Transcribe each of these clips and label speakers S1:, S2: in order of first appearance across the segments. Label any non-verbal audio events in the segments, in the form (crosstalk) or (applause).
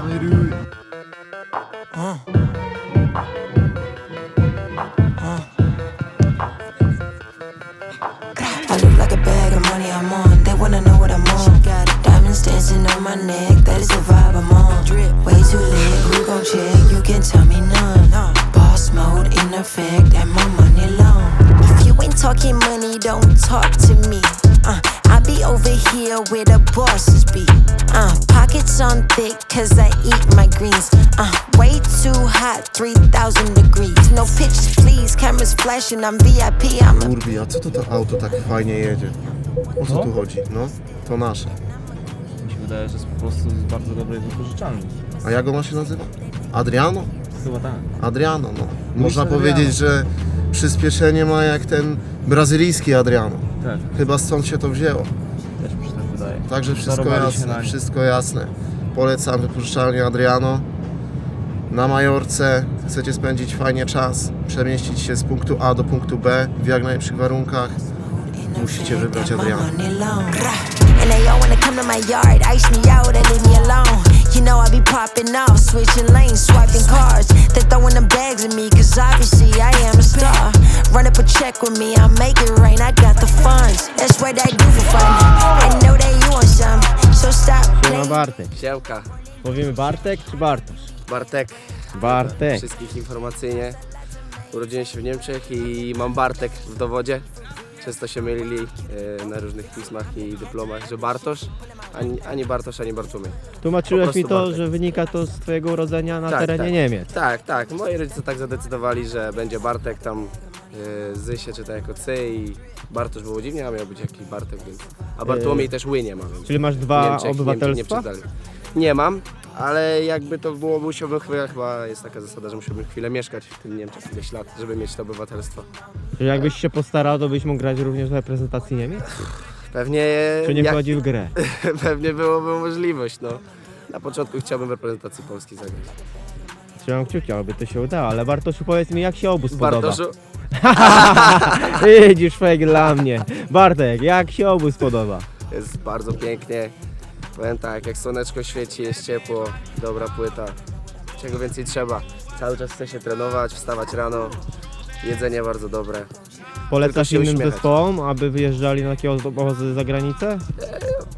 S1: kameruj.
S2: I look like a bag of money I'm on. They wanna know what I'm on. Got diamonds dancing on my neck. That is the vibe I'm on. Drip way too lit. Who gon' check? You can tell me none. Boss mode in effect, and my money long. If you ain't talking money, don't talk to me. Uh, I be over here where the bosses be. Thick, cause I eat my greens. Uh, way too hot, 3000 degrees. No pictures, please. Cameras flashing, I'm VIP. I'm a
S3: Kurwi, a co to to auto tak fajnie jedzie? O co
S4: No.
S3: tu chodzi? No, to nasze.
S4: Mi się wydaje, że jest po prostu z bardzo dobrej wypożyczalni.
S3: A jak ono się nazywa? Adriano?
S4: Chyba tak.
S3: Adriano, no. Można
S4: Adriano.
S3: powiedzieć, że przyspieszenie ma jak ten brazylijski Adriano.
S4: Tak,
S3: Chyba stąd się to wzięło.
S4: też mi się tak wydaje.
S3: Także wszystko
S4: Zarobali się na
S3: jasne, wszystko jasne. Polecam wypożyczalnię Adriano. Na Majorce chcecie spędzić fajnie czas, przemieścić się z punktu A do punktu B w jak najlepszych warunkach. Musicie wybrać Adriano.
S2: And they all wanna come to my yard, ice me out and leave me alone. You know I be popping off, switching lanes, swiping cars. Throwing them bags at me, cause obviously I am a star. Run up a check with me, make it rain, I got the funds. That's what I do for fun. I know that you want some, so stop
S5: Siema
S2: playing.
S5: Bartek.
S6: Siemka,
S5: Mówimy Bartek czy Bartosz?
S6: Bartek.
S5: Bartek.
S6: Wszystkich informacyjnie. Urodziłem się w Niemczech i mam Bartek w dowodzie. Często się mylili e, na różnych pismach i dyplomach, że Bartosz, ani, ani Bartosz, ani Bartłomiej.
S5: Tłumaczyłeś mi
S6: prostu
S5: to,
S6: Bartek.
S5: że wynika to z twojego urodzenia na
S6: Tak,
S5: terenie
S6: tak.
S5: Niemiec.
S6: Tak, tak. Moi rodzice tak zadecydowali, że będzie Bartek tam z się czyta jako C i Bartosz było dziwnie, a miał być jakiś Bartek, więc... A Bartłomiej też łynie ma, więc...
S5: Czyli masz dwa
S6: Niemczech,
S5: obywatelstwa?
S6: Nie, nie, nie mam, ale jakby to było, musiałbym chwilę, chyba jest taka zasada, że musiałbym chwilę mieszkać w tym Niemczech ileś lat, żeby mieć to obywatelstwo.
S5: Czyli jakbyś się postarał, to byś mógł grać również w reprezentacji Niemiec?
S6: Pewnie,
S5: Czy nie
S6: jak,
S5: wchodzi w grę? (laughs)
S6: pewnie byłoby możliwość, no. Na początku chciałbym w reprezentacji Polski zagrać.
S5: Trzymam kciuki, aby to się udało, ale Bartoszu powiedz mi jak się obóz podoba.
S6: Bartoszu, (laughs)
S5: Widzisz fake dla mnie. Bartek, jak się obóz podoba?
S6: jest bardzo pięknie. Powiem tak, jak słoneczko świeci, jest ciepło, dobra płyta. Czego więcej trzeba? Cały czas chce się trenować, wstawać rano. Jedzenie bardzo dobre.
S5: Polecasz
S6: się
S5: innym
S6: uśmiechać.
S5: zespołom, aby wyjeżdżali na takie obozy za granicę?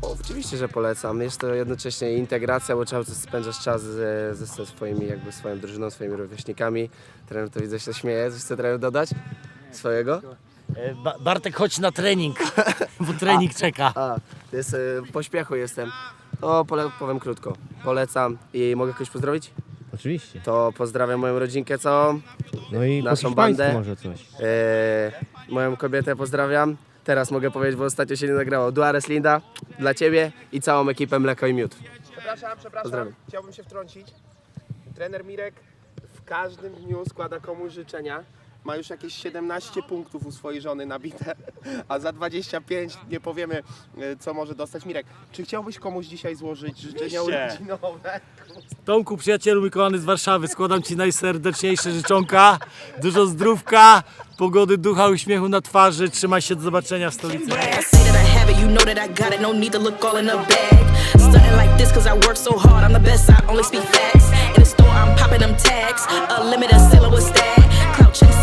S6: O, oczywiście, że polecam. Jest to jednocześnie integracja, bo trzeba spędzasz czas ze, ze, swoimi, jakby swoją drużyną, swoimi rówieśnikami. Trener to widzę się śmieje. Coś chce trener dodać? Swojego?
S7: E, Ba- Bartek, chodź na trening, (laughs) bo trening czeka.
S6: A, jest, e, w pośpiechu jestem. No, pole, powiem krótko. Polecam i mogę kogoś pozdrowić?
S5: Oczywiście.
S6: To pozdrawiam moją rodzinkę całą,
S5: No i po
S6: Naszą
S5: hiszpańsku
S6: bandę.
S5: może coś.
S6: e, moją kobietę pozdrawiam. Teraz mogę powiedzieć, bo ostatnio się nie nagrało. Duares Linda, dla Ciebie i całą ekipę Mleko i Miód.
S8: Przepraszam, przepraszam,
S6: Pozdrawiam.
S8: chciałbym się wtrącić. Trener Mirek w każdym dniu składa komuś życzenia. Ma już jakieś 17 punktów u swojej żony nabite, a za 25 nie powiemy, e, co może dostać Mirek. Czy chciałbyś komuś dzisiaj złożyć życzenia urodzinowe?
S7: Tomku, przyjacielu mój kochany z Warszawy, składam Ci najserdeczniejsze życzonka, dużo zdrówka, pogody ducha, uśmiechu na twarzy, trzymaj się, do zobaczenia w stolicy.
S9: I say that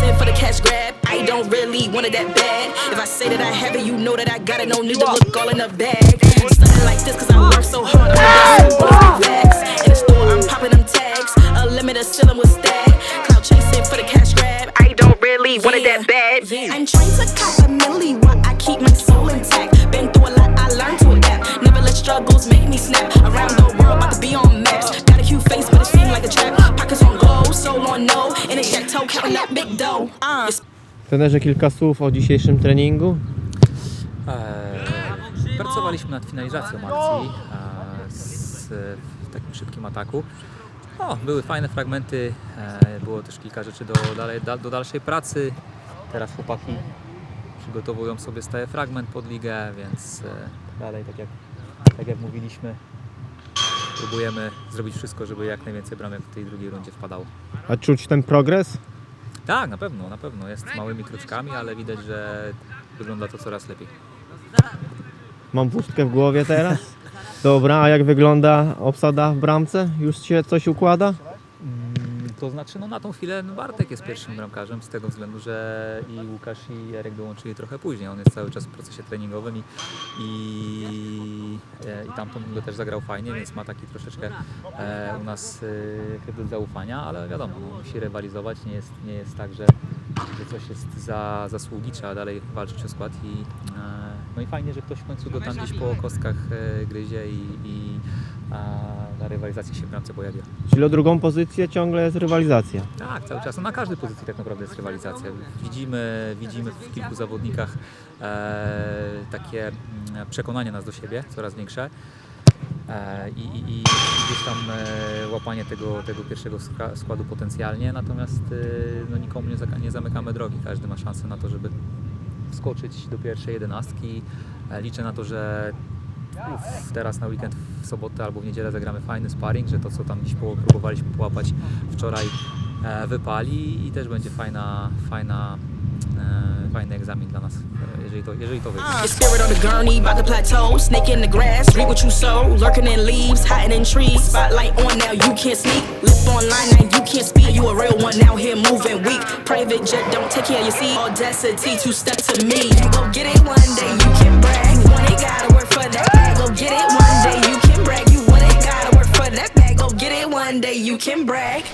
S9: I have it, you know that I got it. No need to look all in the bag. Stunting like this, cause I work so hard. I'm the best, I only speak facts. In the store, I'm popping them tags. A limited seller was that. Clout chasing for the cash grab. I don't really want it that bad. If I say that I have it, you know that I got it. No need to look all in the bag. Stunting like this, cause I work so hard. I'm the best, I only speak facts. In the store, I'm popping them tags. A limited seller was that. Clout chasing for the cash grab. I don't really want it that bad. I'm trying to cop a milli while I keep my soul intact. Been through a lot, I learned to adapt. Never let struggles make me snap. Around
S5: Trenerze kilka słów o dzisiejszym treningu.
S10: Eee, Pracowaliśmy nad finalizacją akcji eee, z, w takim szybkim ataku. O, były fajne fragmenty, eee, było też kilka rzeczy do, dalej, da, do dalszej pracy. Teraz chłopaki przygotowują sobie stały fragment pod ligę, więc e, dalej, tak jak, tak jak mówiliśmy, próbujemy zrobić wszystko, żeby jak najwięcej bramek w tej drugiej rundzie wpadało.
S5: A czuć ten progres?
S10: Tak, na pewno, na pewno. Jest małymi kroczkami, ale widać, że wygląda to coraz lepiej.
S5: Mam pustkę w głowie teraz. Dobra, a jak wygląda obsada w bramce? Już się coś układa?
S10: Mm, To znaczy, no na tą chwilę no Bartek jest pierwszym bramkarzem z tego względu, że i Łukasz i Jarek dołączyli trochę później. On jest cały czas w procesie treningowym i, i, i tamtą go też zagrał fajnie, więc ma taki troszeczkę e, u nas e, kredyt zaufania, ale wiadomo, no, musi rywalizować. Nie jest, nie jest tak, że, że coś jest za zasługi, trzeba dalej walczyć o skład i, e, no i fajnie, że ktoś w końcu go tam gdzieś po kostkach e, gryzie i, i a, ta rywalizacja się w bramce pojawia.
S5: Czyli o drugą pozycję ciągle jest rywalizacja.
S10: Tak, cały czas. No na każdej pozycji tak naprawdę jest rywalizacja. Widzimy, widzimy w kilku zawodnikach e, takie mm, przekonanie nas do siebie coraz większe. E, i, i, I gdzieś tam e, łapanie tego, tego pierwszego składu potencjalnie, natomiast e, no, nikomu nie, nie zamykamy drogi. Każdy ma szansę na to, żeby wskoczyć do pierwszej jedenastki. E, liczę na to, że Uf, teraz na weekend w sobotę albo w niedzielę zagramy fajny sparring, że to co tam dziś próbowaliśmy połapać wczoraj e, wypali i też będzie fajna, fajna, e, fajny egzamin dla nas, e, jeżeli to, jeżeli to wyjdzie.
S9: Get it one day, you can brag. You it, gotta work for that bag. Go get it one day, you can brag.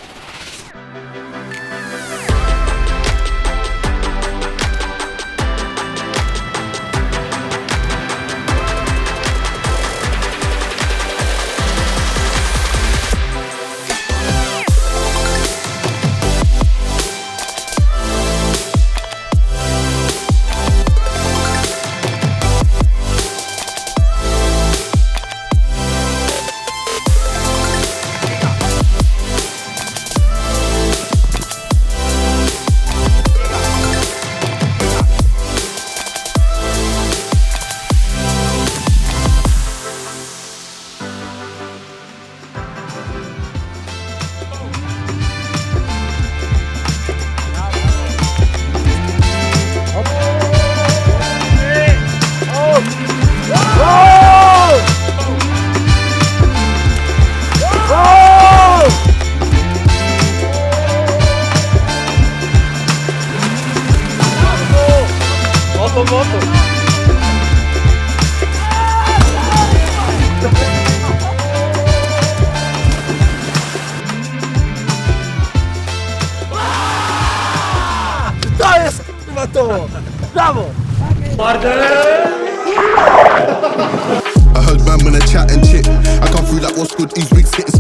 S1: I heard man when I chat and chit. I come through like what's good, these wigs getting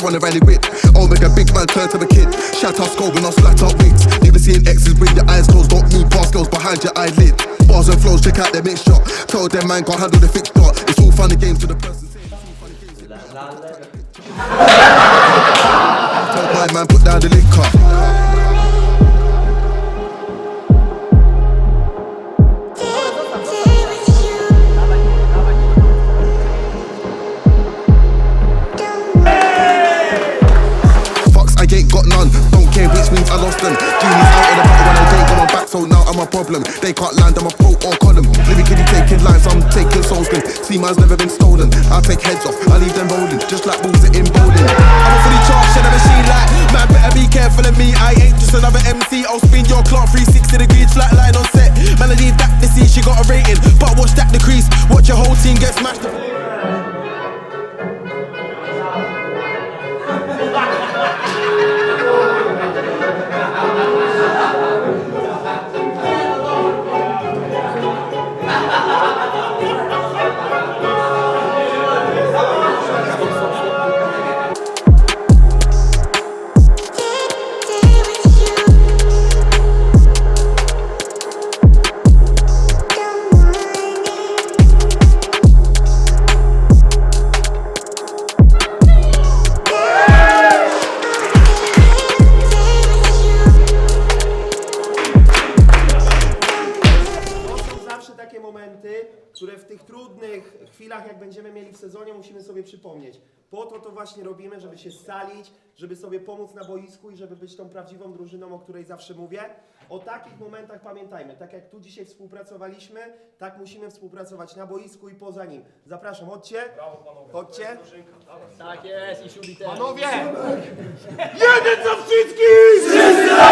S1: you wanna rally with. Oh, make a big man turn to a kid. Shout out scope and I'll slat out wigs. Never seeing X's with your eyes closed, don't move past girls behind your eyelid. Bars and flows, check out their mixture. Tell them man can't handle the fix, fixture. It's all funny games to the person. Tell my man put down the liquor. So now I'm a problem. They can't land, I'm a pro or column. Lyrically taking lines, I'm taking souls. Can see mine's never been stolen. I take heads off, I leave them rolling, just like balls in bowling. I'm a fully charged in a machine like man. Better be careful of me. I ain't just another MC. I'll spin your clock 360 degrees, flat line on set. Need that to see she got a rating, but watch that decrease. Watch your whole team get smashed.
S8: takie momenty, które w tych trudnych chwilach, jak będziemy mieli w sezonie, musimy sobie przypomnieć. Po to to właśnie robimy, żeby się scalić, żeby sobie pomóc na boisku i żeby być tą prawdziwą drużyną, o której zawsze mówię. O takich momentach pamiętajmy. Tak jak tu dzisiaj współpracowaliśmy, tak musimy współpracować na boisku i poza nim. Zapraszam, chodźcie. Chodźcie.
S11: Tak jest i
S8: Panowie!
S11: Jeden za wszystkich! Wszyscy!